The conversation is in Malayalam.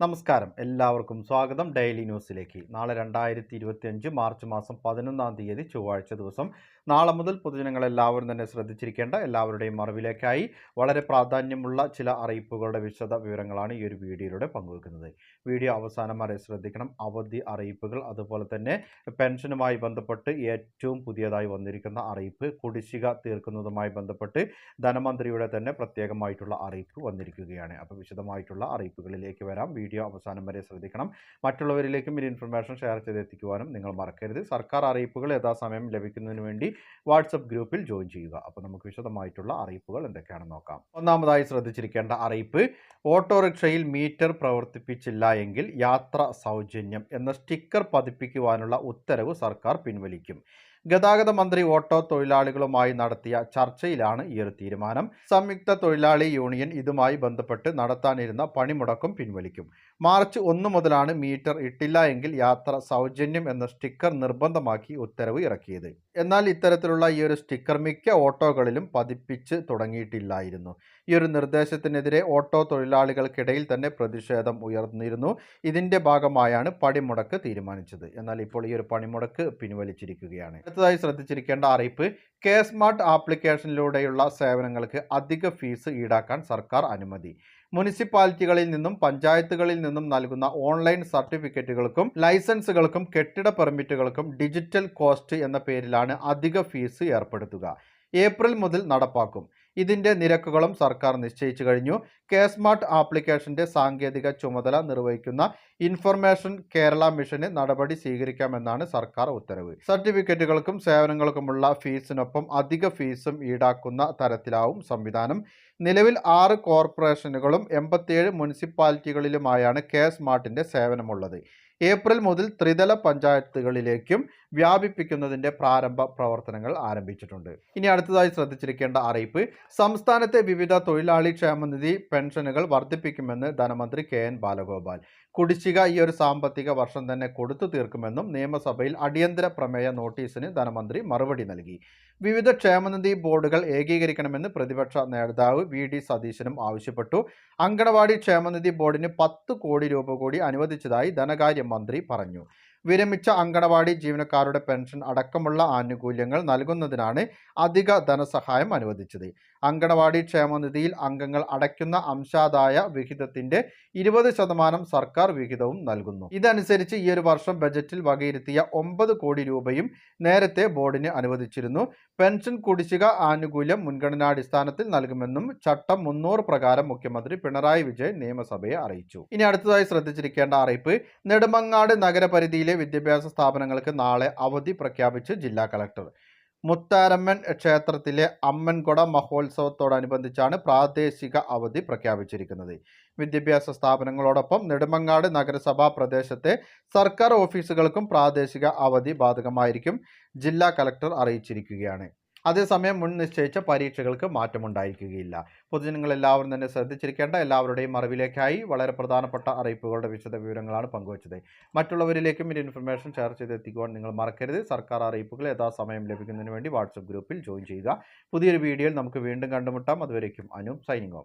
നമസ്കാരം. എല്ലാവർക്കും സ്വാഗതം. ഡെയിലി ന്യൂസിലേക്ക്. നാളെ രണ്ടായിരത്തി ഇരുപത്തിയഞ്ച് മാർച്ച് മാസം പതിനൊന്നാം തീയതി ചൊവ്വാഴ്ച ദിവസം. നാളെ മുതൽ പൊതുജനങ്ങൾ എല്ലാവരും തന്നെ ശ്രദ്ധിച്ചിരിക്കേണ്ട എല്ലാവരുടെയും അറിവിലേക്കായി വളരെ പ്രാധാന്യമുള്ള ചില അറിയിപ്പുകളുടെ വിശദ വിവരങ്ങളാണ് ഈ ഒരു വീഡിയോയിലൂടെ പങ്കുവെക്കുന്നത്. വീഡിയോ അവസാനം വരെ ശ്രദ്ധിക്കണം. അവധി അറിയിപ്പുകൾ അതുപോലെ തന്നെ പെൻഷനുമായി ബന്ധപ്പെട്ട് ഏറ്റവും പുതിയതായി വന്നിരിക്കുന്ന അറിയിപ്പ് കുടിശ്ശിക തീർക്കുന്നതുമായി ബന്ധപ്പെട്ട് ധനമന്ത്രിയുടെ തന്നെ പ്രത്യേകമായിട്ടുള്ള അറിയിപ്പ് വന്നിരിക്കുകയാണ്. അപ്പോൾ വിശദമായിട്ടുള്ള അറിയിപ്പുകളിലേക്ക് വരാം. വീഡിയോ അവസാനം വരെ ശ്രദ്ധിക്കണം. മറ്റുള്ളവരിലേക്കും ഈ ഇൻഫർമേഷൻ ഷെയർ ചെയ്തെത്തിക്കുവാനും നിങ്ങൾ മറക്കരുത്. സർക്കാർ അറിയിപ്പുകൾ യഥാസമയം ലഭിക്കുന്നതിന് വേണ്ടി വാട്സപ്പ് ഗ്രൂപ്പിൽ ജോയിൻ ചെയ്യുക. അപ്പോൾ നമുക്ക് വിശദമായിട്ടുള്ള അറിയിപ്പുകൾ എന്തൊക്കെയാണെന്ന് നോക്കാം. ഒന്നാമതായി ശ്രദ്ധിച്ചിരിക്കേണ്ട അറിയിപ്പ് ഓട്ടോറിക്ഷയിൽ മീറ്റർ പ്രവർത്തിപ്പിച്ചില്ല എങ്കിൽ യാത്ര സൗജന്യം എന്ന സ്റ്റിക്കർ പതിപ്പിക്കുവാനുള്ള ഉത്തരവ് സർക്കാർ പിൻവലിക്കും. ഗതാഗത മന്ത്രി ഓട്ടോ തൊഴിലാളികളുമായി നടത്തിയ ചർച്ചയിലാണ് ഈ ഒരു തീരുമാനം. സംയുക്ത തൊഴിലാളി യൂണിയൻ ഇതുമായി ബന്ധപ്പെട്ട് നടത്താനിരുന്ന പണിമുടക്കും പിൻവലിക്കും. മാർച്ച് ഒന്ന് മുതലാണ് മീറ്റർ ഇട്ടില്ല എങ്കിൽ യാത്ര സൗജന്യം എന്ന സ്റ്റിക്കർ നിർബന്ധമാക്കി ഉത്തരവ് ഇറക്കിയത്. എന്നാൽ ഇത്തരത്തിലുള്ള ഈ ഒരു സ്റ്റിക്കർ മിക്ക ഓട്ടോകളിലും പതിപ്പിച്ച് തുടങ്ങിയിട്ടില്ലായിരുന്നു. ഈ ഒരു നിർദ്ദേശത്തിനെതിരെ ഓട്ടോ തൊഴിലാളികൾക്കിടയിൽ തന്നെ പ്രതിഷേധം ഉയർന്നിരുന്നു. ഇതിന്റെ ഭാഗമായാണ് പണിമുടക്ക് തീരുമാനിച്ചത്. എന്നാൽ ഇപ്പോൾ ഈ ഒരു പണിമുടക്ക് പിൻവലിച്ചിരിക്കുകയാണ്. അടുത്തതായി ശ്രദ്ധിച്ചിരിക്കേണ്ട അറിയിപ്പ് കെ സ്മാർട്ട് ആപ്ലിക്കേഷനിലൂടെയുള്ള സേവനങ്ങൾക്ക് അധിക ഫീസ് ഈടാക്കാൻ സർക്കാർ അനുമതി. മുനിസിപ്പാലിറ്റികളിൽ നിന്നും പഞ്ചായത്തുകളിൽ നിന്നും നൽകുന്ന ഓൺലൈൻ സർട്ടിഫിക്കറ്റുകൾക്കും ലൈസൻസുകൾക്കും കെട്ടിട പെർമിറ്റുകൾക്കും ഡിജിറ്റൽ കോസ്റ്റ് എന്ന പേരിലാണ് അധിക ഫീസ് ഏർപ്പെടുത്തുക. ഏപ്രിൽ മുതൽ നടപ്പാക്കും. ഇതിന്റെ നിരക്കുകളും സർക്കാർ നിശ്ചയിച്ചു കഴിഞ്ഞു. കെ സ്മാർട്ട് ആപ്ലിക്കേഷന്റെ സാങ്കേതിക ചുമതല നിർവഹിക്കുന്ന ഇൻഫർമേഷൻ കേരള മിഷന് നടപടി സ്വീകരിക്കാമെന്നാണ് സർക്കാർ ഉത്തരവ്. സർട്ടിഫിക്കറ്റുകൾക്കും സേവനങ്ങൾക്കുമുള്ള ഫീസിനൊപ്പം അധിക ഫീസും ഈടാക്കുന്ന തരത്തിലാവും സംവിധാനം. നിലവിൽ ആറ് കോർപ്പറേഷനുകളും എൺപത്തിയേഴ് മുനിസിപ്പാലിറ്റികളിലുമായാണ് കെ സ്മാർട്ടിന്റെ സേവനമുള്ളത്. ഏപ്രിൽ മുതൽ ത്രിതല പഞ്ചായത്തുകളിലേക്കും വ്യാപിപ്പിക്കുന്നതിന്റെ പ്രാരംഭ പ്രവർത്തനങ്ങൾ ആരംഭിച്ചിട്ടുണ്ട്. ഇനി അടുത്തതായി ശ്രദ്ധിച്ചിരിക്കേണ്ട അറിയിപ്പ്. സംസ്ഥാനത്തെ വിവിധ തൊഴിലാളി ക്ഷേമനിധി പെൻഷനുകൾ വർദ്ധിപ്പിക്കുമെന്ന് ധനമന്ത്രി കെ എൻ ബാലഗോപാൽ. കുടിശ്ശിക ഈ ഒരു സാമ്പത്തിക വർഷം തന്നെ കൊടുത്തു തീർക്കുമെന്നും നിയമസഭയിൽ അടിയന്തര പ്രമേയ നോട്ടീസിന് ധനമന്ത്രി മറുപടി നൽകി. വിവിധ ക്ഷേമനിധി ബോർഡുകൾ ഏകീകരിക്കണമെന്ന് പ്രതിപക്ഷ നേതാവ് വി. ഡി. സതീശനും ആവശ്യപ്പെട്ടു. അങ്കണവാടി ക്ഷേമനിധി ബോർഡിന് പത്ത് കോടി രൂപ കൂടി അനുവദിച്ചതായി ധനകാര്യമന്ത്രി പറഞ്ഞു. വിരമിച്ച അങ്കണവാടി ജീവനക്കാരുടെ പെൻഷൻ അടക്കമുള്ള ആനുകൂല്യങ്ങൾ നൽകുന്നതിനാണ് അധിക ധനസഹായം അനുവദിച്ചത്. അങ്കണവാടി ക്ഷേമനിധിയിൽ അംഗങ്ങൾ അടയ്ക്കുന്ന അംശാദായ വിഹിതത്തിന്റെ ഇരുപത് ശതമാനം സർക്കാർ വിഹിതവും നൽകുന്നു. ഇതനുസരിച്ച് ഈ ഒരു വർഷം ബജറ്റിൽ വകയിരുത്തിയ ഒമ്പത് കോടി രൂപയും നേരത്തെ ബോർഡിന് അനുവദിച്ചിരുന്നു. പെൻഷൻ കുടിശ്ശിക ആനുകൂല്യം മുൻഗണനാടിസ്ഥാനത്തിൽ നൽകുമെന്നും ചട്ടം മുന്നൂറ് പ്രകാരം മുഖ്യമന്ത്രി പിണറായി വിജയൻ നിയമസഭയെ അറിയിച്ചു. ഇനി അടുത്തതായി ശ്രദ്ധിച്ചിരിക്കേണ്ട അറിയിപ്പ് നെടുമങ്ങാട് നഗരപരിധിയിലെ വിദ്യാഭ്യാസ സ്ഥാപനങ്ങൾക്ക് നാളെ അവധി പ്രഖ്യാപിച്ച് ജില്ലാ കളക്ടർ. മുത്താരമ്മൻ ക്ഷേത്രത്തിലെ അമ്മൻകൊട മഹോത്സവത്തോടനുബന്ധിച്ചാണ് പ്രാദേശിക അവധി പ്രഖ്യാപിച്ചിരിക്കുന്നത്. വിദ്യാഭ്യാസ സ്ഥാപനങ്ങളോടൊപ്പം നെടുമങ്ങാട് നഗരസഭാ പ്രദേശത്തെ സർക്കാർ ഓഫീസുകൾക്കും പ്രാദേശിക അവധി ബാധകമായിരിക്കും ജില്ലാ കലക്ടർ അറിയിച്ചിരിക്കുകയാണ്. അതേസമയം മുൻ നിശ്ചയിച്ച പരീക്ഷകൾക്ക് മാറ്റമുണ്ടായിരിക്കുകയില്ല. പൊതുജനങ്ങൾ എല്ലാവരും തന്നെ ശ്രദ്ധിച്ചിരിക്കേണ്ട എല്ലാവരുടെയും അറിവിലേക്കായി വളരെ പ്രധാനപ്പെട്ട അറിയിപ്പുകളുടെ വിശദ വിവരങ്ങളാണ് പങ്കുവച്ചത്. മറ്റുള്ളവരിലേക്കും ഈ ഇൻഫർമേഷൻ ഷെയർ ചെയ്തെത്തിക്കുവാൻ നിങ്ങൾ മറക്കരുത്. സർക്കാർ അറിയിപ്പുകൾ യഥാസമയം ലഭിക്കുന്നതിന് വേണ്ടി വാട്സപ്പ് ഗ്രൂപ്പിൽ ജോയിൻ ചെയ്യുക. പുതിയൊരു വീഡിയോയിൽ നമുക്ക് വീണ്ടും കണ്ടുമുട്ടാം. അതുവരേക്കും അനു സൈനിങ് ഓഫ്